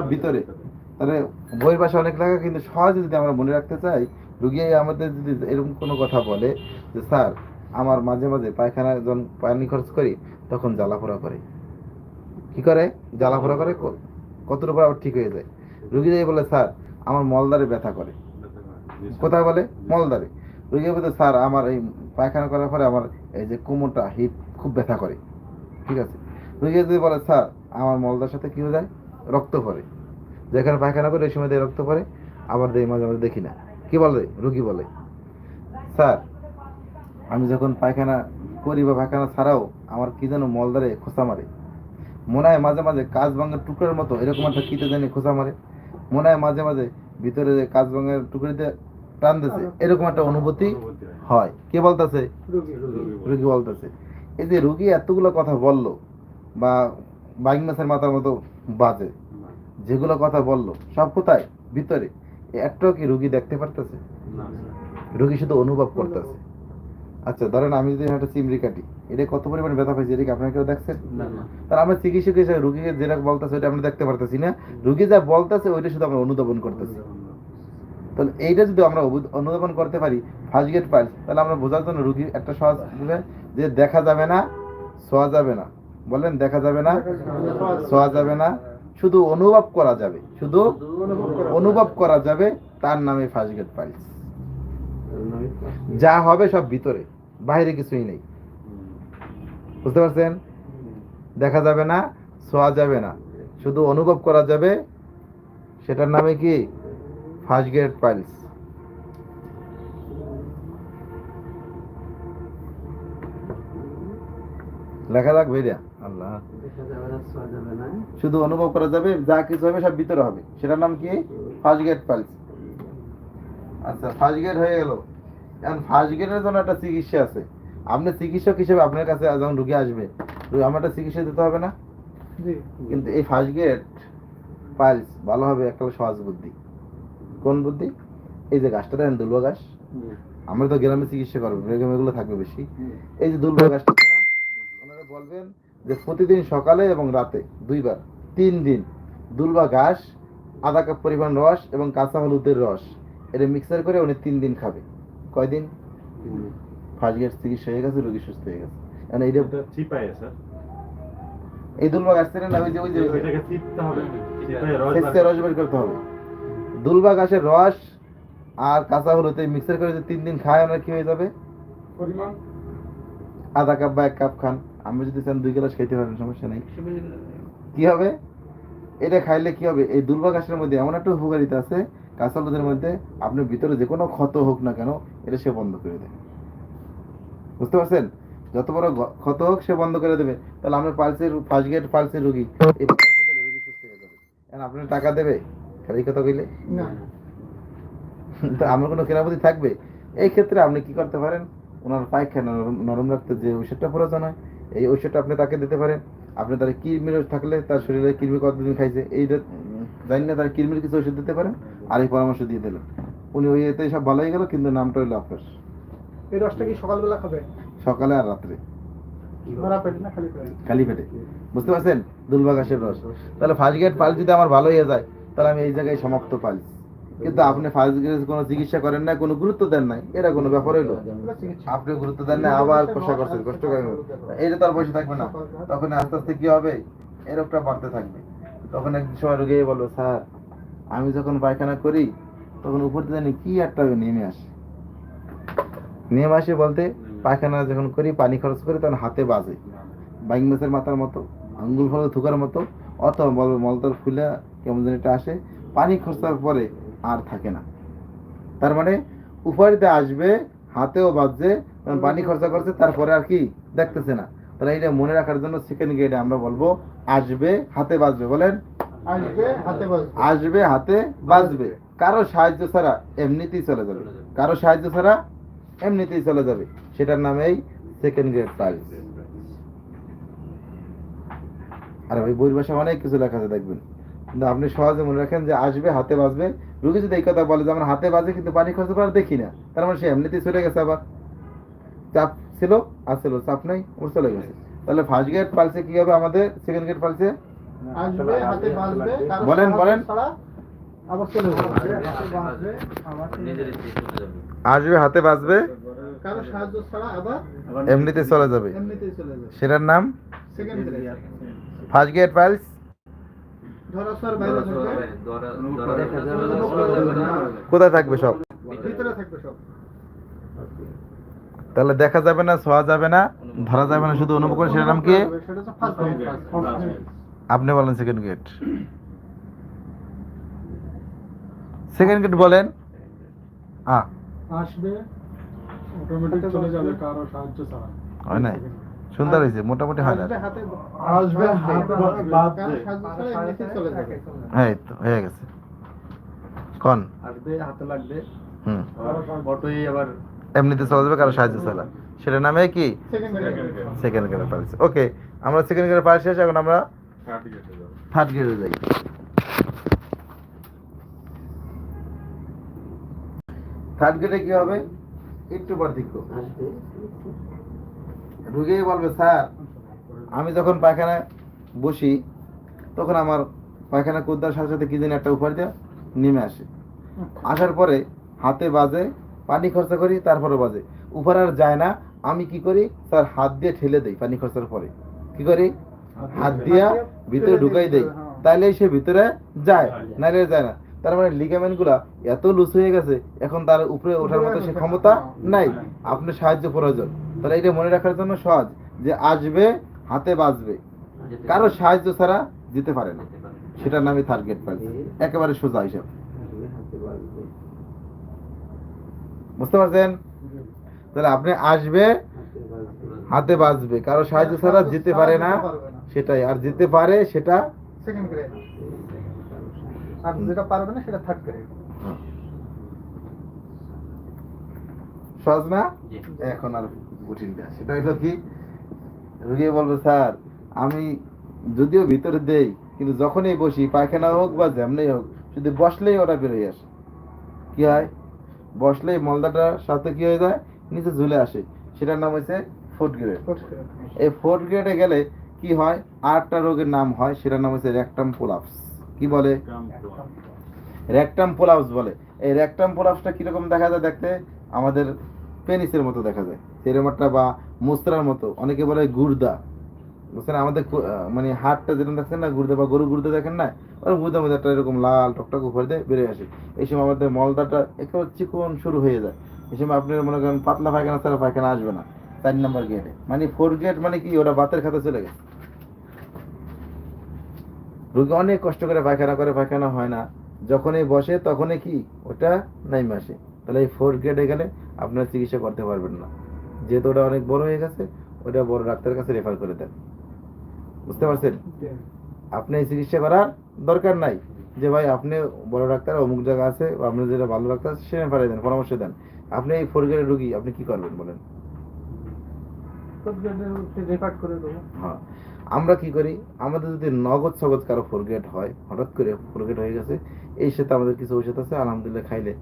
ভিতরে। তাহলে বইয়ের পাশে অনেক লেখা, কিন্তু সহজে যদি আমরা মনে রাখতে চাই, রুগী আমাদের যদি এরকম কোনো কথা বলে যে, স্যার, আমার মাঝে মাঝে পায়খানা যখন পানি খরচ করি, তখন জ্বালাপোড়া করে। কি করে? জ্বালাপোড়া করে? কতটুকু আবার ঠিক হয়ে যায়? রুগী যাই বলে, স্যার, আমার মলদারে ব্যথা করে। কোথায় বলে? মলদারে রুগী বলতে স্যার, আমার এই পায়খানা করার পরে আমার এই যে কোমরটা, হিপ, খুব ব্যথা করে। ঠিক আছে? রুগী যদি বলে, স্যার, আমার মলদার সাথে কি হয়ে যায়? রক্ত পড়ে যেখানে পায়খানা করে, ওই সময় দিয়ে রক্ত পড়ে আবার দেয় মাঝে মাঝে দেখি না। কি বলে? রুগী বলে। স্যার, আমি যখন পায়খানা করি বা পায়খানা ছাড়াও, আমার কি যেন মলদারে খোসা মারে। মনে হয় মাঝে মাঝে কাজ ভাঙার টুকরোর মতো এরকম একটা কিতে জানি খোসা মারে। মনে হয় মাঝে মাঝে ভিতরে যে কাজ ভাঙার টুকরিতে টান দিছে এরকম একটা অনুভূতি হয়। কে বলতেছে? রুগী বলতেছে। এই যে রুগী এতগুলো কথা বলল বা বাইক মাছের মাথার মতো বাজে। যেগুলো কথা বলল সব কোথায়? ভিতরে। একটাও কি রুগী দেখতে পারতেছে? রুগী শুধু অনুভব করতেছে। আচ্ছা ধরেন আমি যদি একটা চিমড়ি কাটি এটা কত পরিমাণে ব্যথা পাইছে এটা কি আপনারা কেউ দেখছেন? তাহলে আমরা চিকিৎসক হিসেবে রুগীকে যেটা বলতেছে ওইটা আমরা দেখতে পারতেছি না। রুগী যা বলতেছে ওইটা শুধু আমরা অনুধাবন করতেছি। তাহলে এইটা যদি আমরা অনুধাবন করতে পারি ফার্স্ট গেট পাইল তাহলে আমরা বোঝার জন্য রুগী একটা সহজ বলে যে দেখা যাবে না ছোঁয়া যাবে না। বলেন দেখা যাবে না ছোঁয়া যাবে না শুধু অনুভব করা যাবে শুধু অনুভব করা যাবে। তার নামে ফার্স্ট গেট পাইলস যা হবে সব ভিতরে বাইরে কিছুই নেই। বুঝতে পারছেন? দেখা যাবে না ছোঁয়া যাবে না। শুধু অনুভব করা যাবে সেটার নামে কি? ফার্স্ট গ্রেড পাইলস লেখা যাক ভাইরা শুধু অনুভব করা যাবে যা কিছু হবে সব ভিতরে হবে। সেটার নাম কি? ফার্স্ট গ্রেড পাইলস আচ্ছা ফার্স্ট গেট হয়ে গেল। এখন ফার্স্ট গ্রেডের জন্য একটা চিকিৎসা আছে। আপনি চিকিৎসক হিসেবে আপনার কাছে যখন রুগী আসবে আমার একটা চিকিৎসা দিতে হবে না? কিন্তু এই ফার্স্ট গ্রেড পাইলস ভালো হবে একটা সহজ বুদ্ধি। কোন বুদ্ধি? এই যে গাছটা দেখেন দুলবা গাছ। আমরা তো গ্রামে চিকিৎসা করব গ্রামে এগুলো থাকবে বেশি। এই যে দুলবা গাছটা ওনারা বলবেন যে প্রতিদিন সকালে এবং রাতে দুইবার তিন দিন দুলবা ঘাস আধা কাপ পরিমাণ রস এবং কাঁচা হলুদের রস। এটা মিক্সার করে উনি তিন দিন খাবে। কয়দিন ফার্স্ট গ্রেড চিকিৎসা হয়ে গেছে রোগী সুস্থ হয়ে গেছে। এখন এইটা চিপায় স্যার এই দুলবা গাছ থেকে না ওই যে ওই যে রস বের করতে হবে। দুলবা গাছের রস আর কাঁচা হলুদ মিক্সার করে তিন দিন খায় আমরা কি হয়ে যাবে? পরিমাণ? আধা কাপ বা এক কাপ খান। আমি যদি চান দুই গ্লাস খেতে পারেন সমস্যা নেই। কি হবে? এটা খাইলে কি হবে? এই দুলবা গাছের মধ্যে এমন একটা উপকারিতা আছে কাঁচা হলুদের মধ্যে আপনার ভিতরে যে কোনো ক্ষত হোক না কেন এটা সে বন্ধ করে দেয়। বুঝতে পারছেন? যত বড় ক্ষত হোক সে বন্ধ করে দেবে। তাহলে আমরা পালসের ফার্স্ট গেট পালসের রুগী। হয়ে আপনার টাকা দেবে? খালি এই কথা কইলে? না। তো আমার কোনো কেনাপতি থাকবে? এই ক্ষেত্রে আপনি কি করতে পারেন? ওনার পায়খানা নরম- রাখতে যে ঔষধটা প্রয়োজন হয় এই ঔষধটা আপনি তাকে দিতে পারেন। আপনি তার কৃমির থাকলে তার শরীরে কৃমি কতদিন খাইছে এইটা জানি না তার কৃমির কিছু ওষুধ দিতে পারেন আর এই পরামর্শ দিয়ে দিলেন। উনি ওই এতে সব ভালো হয়ে গেল কিন্তু নামটা হইল আপনার। এই রসটা কি সকালবেলা খাবে? সকালে আর রাত্রে। খালি খালি পেটে। বুঝতে পারছেন? দুলবা রস। তাহলে ফার্স্ট গেট পাল যদি আমার ভালো হয়ে যায় তাহলে আমি এই জায়গায় সমাপ্ত পাই কিন্তু আপনি ফার্স্ট গেট কোনো চিকিৎসা করেন না কোনো গুরুত্ব দেন নাই। এটা কোনো ব্যাপার হইল আপনি গুরুত্ব দেন না আবার কষা করছেন কষ্ট করেন। এইটা তো আর বসে থাকবে না, তখন আস্তে আস্তে কি হবে? এই বাড়তে থাকবে। তখন একদিন সময় রোগী বলব স্যার, আমি যখন পায়খানা করি, তখন উপর জানি কি একটা নেমে আসে। নেমে আসে বলতে, পায়খানা যখন করি, পানি খরচ করি, তখন হাতে বাজে। বাইং মাছের মাথার মতো, আঙ্গুল ফলে থুকার মতো, অথবা মল- মলতর ফুলে কেমন যেন এটা আসে। পানি খরচার পরে আর থাকে না। তার মানে উপরিতে আসবে হাতেও বাজছে কারণ পানি খরচা করছে তারপরে আর কি দেখতেছে না। তাহলে এটা মনে রাখার জন্য সেকেন্ড গেটে আমরা বলব আসবে হাতে বাজবে বলেন? আসবে হাতে বাজবে। আসবে হাতে বাজবে। কারও সাহায্য ছাড়া এমনিতেই চলে যাবে। কারও সাহায্য ছাড়া এমনিতেই চলে যাবে। সেটার নামেই সেকেন্ড গ্রেড পাইলস আর ওই বইয়ের ভাষায় অনেক কিছু লেখা আছে দেখবেন। কিন্তু আপনি সহজে মনে রাখেন যে আসবে হাতে বাজবে। রুগী যদি এই কথা বলে যে আমার হাতে বাজে কিন্তু পানি খরচ করার দেখি না। তার মানে সে এমনিতেই চলে গেছে আবার। চাপ ছিল আসছিল চাপ নাই ওর চলে গেছে। তাহলে ফার্স্ট গেট পালসে কি হবে আমাদের? সেকেন্ড গেট পালসে কারও বলেন, বলেন। আসবে হাতে বাজবে। এমনিতে চলে যাবে। এমনিতেই চলে যাবে। সেটার নাম? ফার্স্ট গেট পাইলস ধরা সর বাইরে থাকবে কোথায় থাকবে সব? ভিতরে থাকবে সব। তাহলে দেখা যাবে না ছোঁয়া যাবে না ধরা যাবে না শুধু অনুভব করে সেটার নাম কি? আপনি বলেন সেকেন্ড গেট সেকেন্ড গেট বলেন। আসবে অটোমেটিক চলে যাবে কারও সাহায্য ছাড়া। হয় নাই? সুন্দর হয়েছে মোটামুটি হয় না চলে হ্যাঁ তো হয়ে গেছে। কন? আসবে হাতে লাগবে। হুম। আবার এমনিতে চলে যাবে কারও সাহায্য ছাড়া সেটার নামে কি? সেকেন্ড গ্রেড পাইলস ওকে আমরা সেকেন্ড গেটের পাইলস শেষ এখন আমরা থার্ড গেটে যাই। থার্ড গেটে কি হবে? একটু পার্থক্য রুগী বলবে, স্যার, আমি যখন পায়খানা বসি, তখন আমার পায়খানা কুদ্দার সাথে সাথে কি যেন একটা উপহার দিয়ে নেমে আসে। আসার পরে হাতে বাজে, পানি খরচা করি, তারপরে বাজে। উপর আর যায় না। আমি কি করি? স্যার, হাত দিয়ে ঠেলে দেই পানি খরচার পরে। কি করি? হাত দিয়া ভিতরে ঢুকাই দেই। তাইলে সে ভিতরে যায়, নাইলে যায় না। তার মানে লিগামেন্টগুলা এত লুজ হয়ে গেছে, এখন তার উপরে ওঠার মতো সে ক্ষমতা নাই। আপনার সাহায্য প্রয়োজন। তাহলে এটা মনে রাখার জন্য সহজ যে আসবে হাতে বাজবে কারও সাহায্য ছাড়া যেতে পারে না। সেটার নামই টার্গেট পাই একেবারে সোজা হিসাব। বুঝতে পারছেন? তাহলে আপনি আসবে হাতে বাজবে কারও সাহায্য ছাড়া যেতে পারে না সেটাই। আর যেতে পারে সেটা সেকেন্ড গ্রেড আর যেটা পারবে না সেটা থার্ড গ্রেড সহজ না? এখন আর কঠিন না সেটা হলো কি রুগী বলবে স্যার আমি যদিও ভিতরে দেই কিন্তু যখনই বসি পায়খানা হোক বা যেমনি হোক শুধু বসলেই ওটা বেরোয় আসে। কি হয়? বসলেই মলদাটার সাথে কি হয়ে যায়? নিচে ঝুলে আসে। সেটার নাম ফুড গ্রেড। এই ফোর্থ গ্রেডে গেলে কি হয়? আটটা রোগের নাম হয় সেটার নাম হচ্ছে র্যাকটাম পোলাপস। কি বলে? র্যাকটাম পোলাপস। বলে। এই র্যাকটাম পোলাপসটা কীরকম দেখা যায় দেখতে? আমাদের পেনিসের মতো দেখা যায়। একটা বা মুস্ত্রার মতো, অনেকে বলে গুর্দা। বুঝছেন? আমাদের মানে হাটটা যেরকম দেখছেন না, গুর্দা বা গরু গুর্দা দেখেন না? ওই গুর্দার মধ্যে একটা এরকম লাল টকটক উপর দিয়ে বেরিয়ে আসে। এই সময় আমাদের মলদাটা একেবারে চিকন শুরু হয়ে যায়। এই সময় আপনি মনে করেন পাতলা পায়খানা ছাড়া পায়খানা আসবে না, চার নম্বর গেটে মানে ফোর গেট মানে কি? ওটা বাতের খাতে চলে গেছে। রোগী অনেক কষ্ট করে পায়খানা করে, পায়খানা হয় না। যখনই বসে তখনই কি? ওটা নাই আসে। তাহলে এই ফোর গ্রেডে গেলে আপনার চিকিৎসা করতে পারবেন না। যেহেতু ওটা অনেক বড় হয়ে গেছে ওটা বড় ডাক্তারের কাছে রেফার করে দেন। বুঝতে পারছেন? আপনি এই চিকিৎসা করার দরকার নাই। যে ভাই আপনি বড় ডাক্তার অমুক জায়গা আছে বা আপনার যেটা ভালো ডাক্তার আছে সেখানে পাঠিয়ে দেন পরামর্শ দেন। আপনি এই ফোর গ্রেডের রুগী আপনি কি করবেন বলেন? রেকর্ড করে দেবো। হ্যাঁ। আমরা কি করি? আমাদের যদি নগদ সগদ কারও ফোরগেট হয় হঠাৎ করে ফোরগেট হয়ে গেছে এই সাথে আমাদের কিছু ঔষধ আছে আলহামদুলিল্লাহ খাইলে।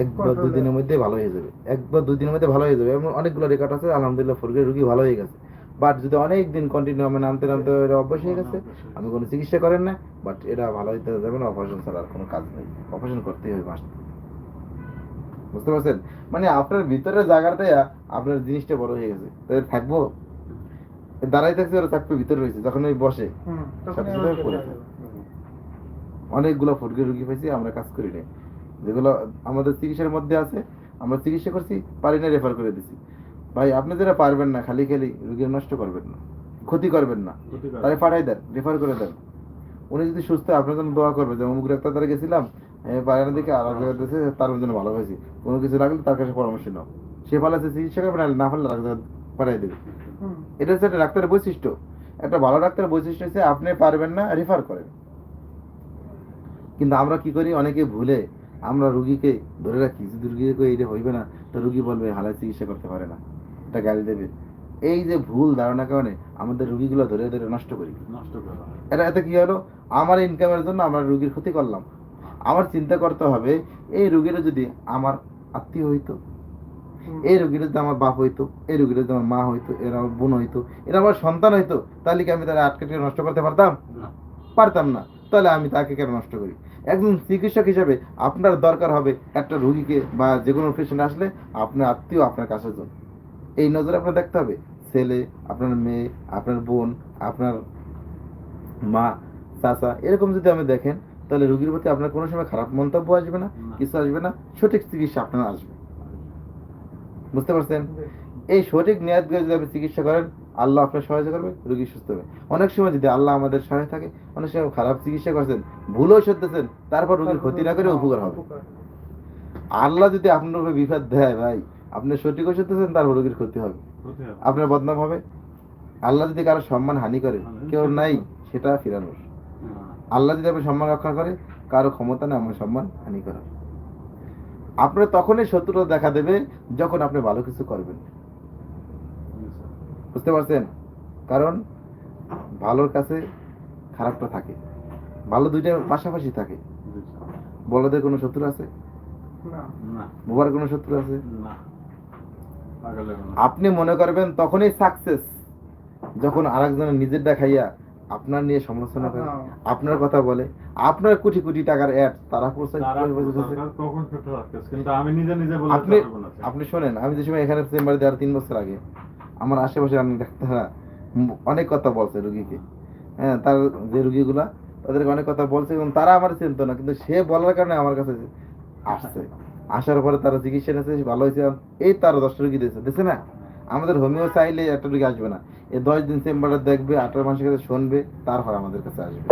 এক বা দুই দিনের মধ্যে ভালো হয়ে যাবে। এক বা দুই দিনের মধ্যে ভালো হয়ে যাবে। এমন অনেকগুলো রেকর্ড আছে আলহামদুলিল্লাহ রুগী ভালো হয়ে গেছে। বাট যদি অনেক দিন কন্টিনিউ আমি নামতে নামতে অভ্যাস হয়ে গেছে আমি কোনো চিকিৎসা করেন না। বাট এটা ভালো হইতে যাবে না অপারেশন ছাড়া আর কোনো কাজ নেই। অপারেশন করতেই হবে মাস্ট বুঝতে পারছেন? মানে আপনার ভিতরে জায়গাতে আপনার জিনিসটা বড় হয়ে গেছে। থাকব? দাঁড়াই থাকছে ওরা চাকরি ভিতরে রয়েছে যখন ওই বসে। অনেকগুলো ফুটকে রুগী পাইছি আমরা কাজ করি নাই। যেগুলো আমাদের চিকিৎসার মধ্যে আছে আমরা চিকিৎসা করছি পারি না রেফার করে দিছি। ভাই আপনি যেটা পারবেন না খালি খালি রুগীর নষ্ট করবেন না ক্ষতি করবেন না। তাহলে পাঠাই দেন রেফার করে দেন। উনি যদি সুস্থ হয়, আপনার জন্য দোয়া করবে যে অমুক ডাক্তার গেছিলাম পায়খানা দিকে দিয়েছে, তার জন্য ভালো হয়েছে। কোনো কিছু লাগলে তার কাছে পরামর্শ নাও। সে ভালো আছে চিকিৎসা করবে না না হলে পাঠাই দেবে। এটা হচ্ছে একটা ডাক্তারের বৈশিষ্ট্য। একটা ভালো ডাক্তারের বৈশিষ্ট্য হচ্ছে আপনি পারবেন না রেফার করেন। কিন্তু আমরা কি করি? অনেকে ভুলে আমরা রুগীকে ধরে রাখি। যদি রুগীকে এইটা হইবে না তো রুগী বলবে হালায় চিকিৎসা করতে পারে না। এটা গালি দেবে। এই যে ভুল ধারণা কারণে আমাদের রুগীগুলো ধরে ধরে নষ্ট করি। নষ্ট করা এটা এতে কি হলো? আমার ইনকামের জন্য আমরা রুগীর ক্ষতি করলাম। আমার চিন্তা করতে হবে এই রুগীরা যদি আমার আত্মীয় হইতো এই রুগীরা যদি আমার বাপ হইতো এই রোগীটা যদি আমার মা হইতো এরা আমার বোন হইতো এরা আমার সন্তান হইতো তাহলে কি আমি তারা আটকে নষ্ট করতে পারতাম। পারতাম না। তাহলে আমি তাকে কেন নষ্ট করি? একজন চিকিৎসক হিসাবে আপনার দরকার হবে একটা রুগীকে বা যে কোনো পেশেন্ট আসলে আপনার আত্মীয় আপনার কাছে যান এই নজরে আপনার দেখতে হবে। ছেলে আপনার মেয়ে আপনার বোন আপনার মা চাচা এরকম যদি আপনি দেখেন তাহলে রুগীর প্রতি আপনার কোনো সময় খারাপ মন্তব্য আসবে না কিছু আসবে না। সঠিক চিকিৎসা আপনার আসবে। বুঝতে পারছেন? এই সঠিক নিয়াদ যদি আপনি চিকিৎসা করেন আল্লাহ আপনার সহায়তা করবে রোগী সুস্থ হবে। অনেক সময় যদি আল্লাহ আমাদের সহায় থাকে অনেক সময় খারাপ চিকিৎসা করছেন ভুলও সত্যছেন তারপর রোগীর ক্ষতি না করে উপকার হবে। আল্লাহ যদি আপনার উপরে বিপদ দেয় ভাই আপনি সঠিক ওষুধ তারপর রোগীর ক্ষতি হবে। আপনার বদনাম হবে। আল্লাহ যদি কারও সম্মান হানি করে কেউ নাই সেটা ফিরানোর। আল্লাহ যদি আপনার সম্মান রক্ষা করে কারও ক্ষমতা নেই আমার সম্মান হানি করা আপনার তখনই শত্রুতা দেখা দেবে যখন আপনি ভালো কিছু করবেন। বুঝতে পারছেন? কারণ ভালোর কাছে খারাপটা থাকে। ভালো দুইটা পাশাপাশি থাকে। বড়দের কোনো শত্রু আছে? না। না। বোবার কোনো শত্রু আছে? না। পাগলের না। আপনি মনে করবেন তখনই সাকসেস যখন আরেকজনের নিজের দেখাইয়া আপনার নিয়ে সমালোচনা করে হ্যাঁ। আপনার কথা বলে আপনার কোটি কোটি টাকার অ্যাড তারা প্রচার আপনি আপনি শোনেন আমি যে সময় এখানে চেম্বারে দেওয়ার তিন বছর আগে আমার আশেপাশে আমি ডাক্তাররা অনেক কথা বলছে রুগীকে। হ্যাঁ তার যে রুগীগুলা, তাদেরকে অনেক কথা বলছে এবং তারা আমার চিনতো না, কিন্তু সে বলার কারণে আমার কাছে আসছে। আসার পরে তারা চিকিৎসা নিয়েছে ভালো হয়েছে এই তারা দশটা রুগী দিয়েছে দিচ্ছে না? আমাদের হোমিও চাইলে একটা রুগী আসবে না। এই দশ দিন চেম্বারে দেখবে, আঠারো মাসের কাছে শুনবে, তারপর আমাদের কাছে আসবে।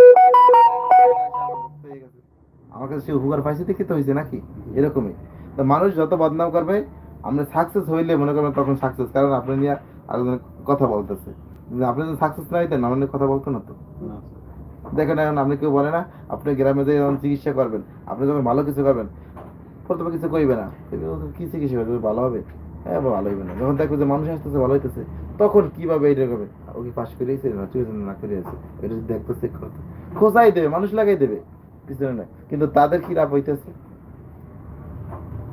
আমার কাছে সে উপকার পাইছে দেখি তো হয়েছে নাকি? এরকমই। তো মানুষ যত বদনাম করবে আপনি সাকসেস হইলে মনে করবেন তখন সাকসেস কারণ আপনি নিয়ে আরেকজন কথা বলতেছে। আপনি যদি সাকসেস না হইতেন আপনি কথা বলতো না তো। দেখেন এখন আপনি কেউ বলে না আপনি গ্রামে যে যখন চিকিৎসা করবেন আপনি যখন ভালো কিছু করবেন প্রথমে কিছু কইবে না। কি চিকিৎসা করবে? ভালো হবে? হ্যাঁ ভালো হইবে না। যখন দেখবে যে মানুষ আসতেছে ভালো হইতেছে তখন কীভাবে এইটা করবে? ও কি পাশ না তুই না করেছে এটা যদি দেখতে চেক করতে। খোঁজাই দেবে মানুষ লাগাই দেবে পিছনে না। কিন্তু তাদের কি লাভ হইতেছে?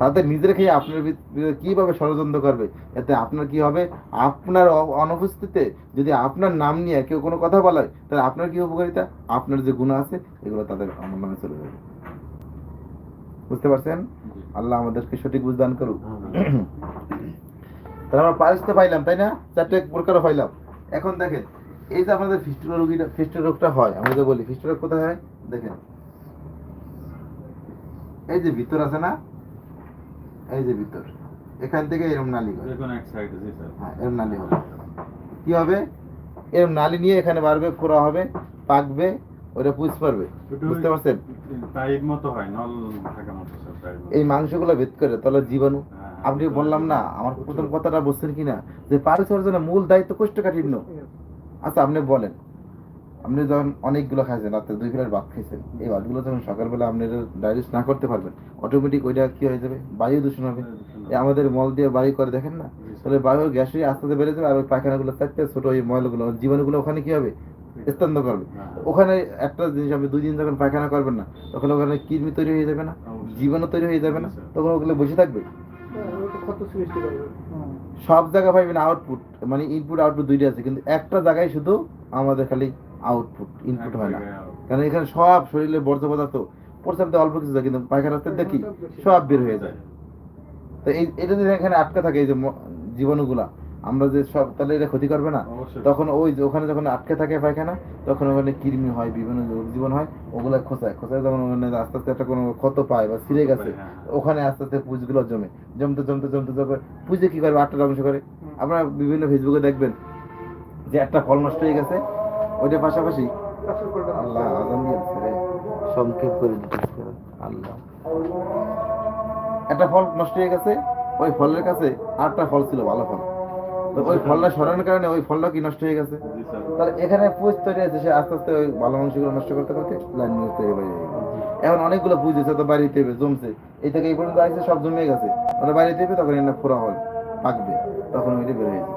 তাদের নিজের খেয়ে আপনার বিরুদ্ধে কীভাবে ষড়যন্ত্র করবে? এতে আপনার কি হবে? আপনার অনুপস্থিতিতে যদি আপনার নাম নিয়ে কেউ কোনো কথা বলায় তাহলে আপনার কি উপকারিতা? আপনার যে গুণ আছে এগুলো তাদের আমার নামে চলে যাবে। বুঝতে পারছেন? আল্লাহ আমাদেরকে সঠিক বুঝদান করুক। তাহলে আমরা পারিস তো পাইলাম তাই না? চারটে প্রকারও পাইলাম। এখন দেখেন এই যে আমাদের ফিস্টুলা রোগীটা ফিস্টুলা রোগটা হয় আমরা যে বলি ফিস্টুলা কোথায় হয়? দেখেন। এই যে ভিতর আছে না? এই যে ভিতর। এখান থেকে এরকম নালি করে হ্যাঁ এরকম নালি হবে। কি হবে? এরকম নালি নিয়ে এখানে বাড়বে ফোড়া হবে পাকবে ওটা পুষ পারবে বুঝতে পারছেন? টাইট মতো হয় নল থাকা মতো স্যার এই মাংসগুলো ভেদ করে তাহলে জীবাণু। হ্যাঁ, আপনি বললাম না আমার প্রথম কথাটা বুঝছেন কিনা? যে পারিচর্যা মূল দায়িত্ব কোষ্ঠকাঠিন্য। আচ্ছা আপনি বলেন। আপনি যখন অনেকগুলো খাইছেন রাত্রে দুই প্লেট ভাত খাইছেন এই ভাতগুলো যখন সকালবেলা আপনি ডাইজেস্ট না করতে পারবেন অটোমেটিক ওইটা কি হয়ে যাবে বায়ু দূষণ হবে এই আমাদের মল দিয়ে বায়ু করে দেখেন না তাহলে বায়ু গ্যাস হয়ে আস্তে আস্তে বেড়ে যাবে আর ওই পায়খানাগুলো চারটে ছোট ওই ময়লাগুলো জীবাণুগুলো ওখানে কি হবে স্তন্দ করবে হ্যাঁ। ওখানে একটা জিনিস আপনি দুই দিন যখন পায়খানা করবেন না তখন ওখানে কৃমি তৈরি হয়ে যাবে না। জীবাণু তৈরি হয়ে যাবে না তখন ওগুলো বসে থাকবে কত সৃষ্টি করবে হুম। সব জায়গায় পাইবেন আউটপুট মানে ইনপুট আউটপুট দুইটা আছে কিন্তু একটা জায়গায় শুধু আমাদের খালি আউটপুট ইনপুট হয় না। কারণ এখানে সব শরীরে বর্জ্য পদার্থ প্রস্রাবতে অল্প কিছু যায় কিন্তু পায়খানা রাস্তায় দেখি সব বের হয়ে যায়। তো এই এটা যদি এখানে আটকা থাকে এই যে জীবাণুগুলা। আমরা যে সব তাহলে এটা ক্ষতি করবে না? তখন ওই ওখানে যখন আটকে থাকে পায়খানা তখন ওখানে কৃমি হয় বিভিন্ন জীবন হয় ওগুলো খোঁচায়। খোঁচায় যখন ওখানে আস্তে আস্তে একটা কোনো ক্ষত পায় বা ছিঁড়ে গেছে হ্যাঁ। ওখানে আস্তে আস্তে পুজগুলো জমে। জমতে জমতে জমতে জমে পুজে কি করবে আটটা অংশ করে? আপনারা বিভিন্ন ফেসবুকে দেখবেন যে একটা ফল নষ্ট হয়ে গেছে ওইটার পাশাপাশি। আল্লাহ সংক্ষেপ করে দিতেছে আল্লাহ। একটা ফল নষ্ট হয়ে গেছে ওই ফলের কাছে আটটা ফল ছিল ভালো ফল। তো ওই ফলটা সরানোর কারণে ওই ফলটা কি নষ্ট হয়ে গেছে? তাহলে এখানে পুজ তৈরি আছে সে আস্তে আস্তে ওই ভালো মাংসগুলো নষ্ট করতে করতে লাইন তৈরি হয়ে যাবে এখন অনেকগুলো পুজ আছে তো বাড়িতে জমছে। এই থেকে এই পর্যন্ত আসছে সব জমে গেছে। ওটা বাড়িতে তখন এটা ফোড়া হবে পাকবে তখন ওইটা বের হয়ে যাবে।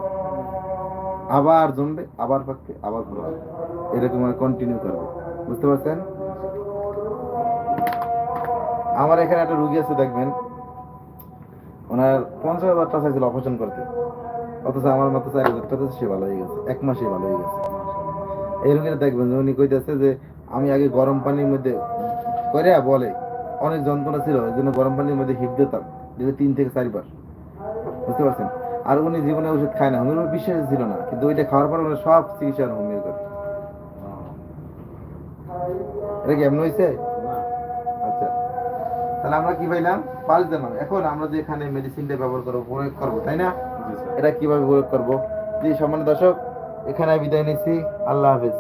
আবার জমবে, আবার পাকবে আবার হবে এরকম কন্টিনিউ করবে। বুঝতে পারছেন? আমার এখানে একটা রুগী আছে, দেখবেন। ওনার পঞ্চাশ হাজার টাকা চাইছিল অপারেশন করতে। অথচ আমার মাত্র চার হাজার টাকা সে ভালো হয়ে গেছে। এক মাসে ভালো হয়ে গেছে। এই রোগীরা দেখবেন উনি কইতেছে যে, আমি আগে গরম পানির মধ্যে করে বলে, অনেক যন্ত্রণা ছিল ওই জন্য গরম পানির মধ্যে হিপ দিতাম, দিলে তিন থেকে চারবার। বুঝতে পারছেন? আর উনি জীবনে ওষুধ খায় না হোমিওপ্যাথি বিশ্বাস ছিল না কিন্তু ওইটা খাওয়ার পর উনি সব চিকিৎসা হোমিও করে। এটা কি এমন হয়েছে আচ্ছা। তাহলে আমরা কি পাইলাম? পাঁচ জানাম এখন আমরা যে এখানে মেডিসিনটা ব্যবহার করব প্রয়োগ করব তাই না? এটা কীভাবে প্রয়োগ করব? যে সম্মানিত দর্শক এখানে বিদায় নিচ্ছি। আল্লাহ হাফেজ।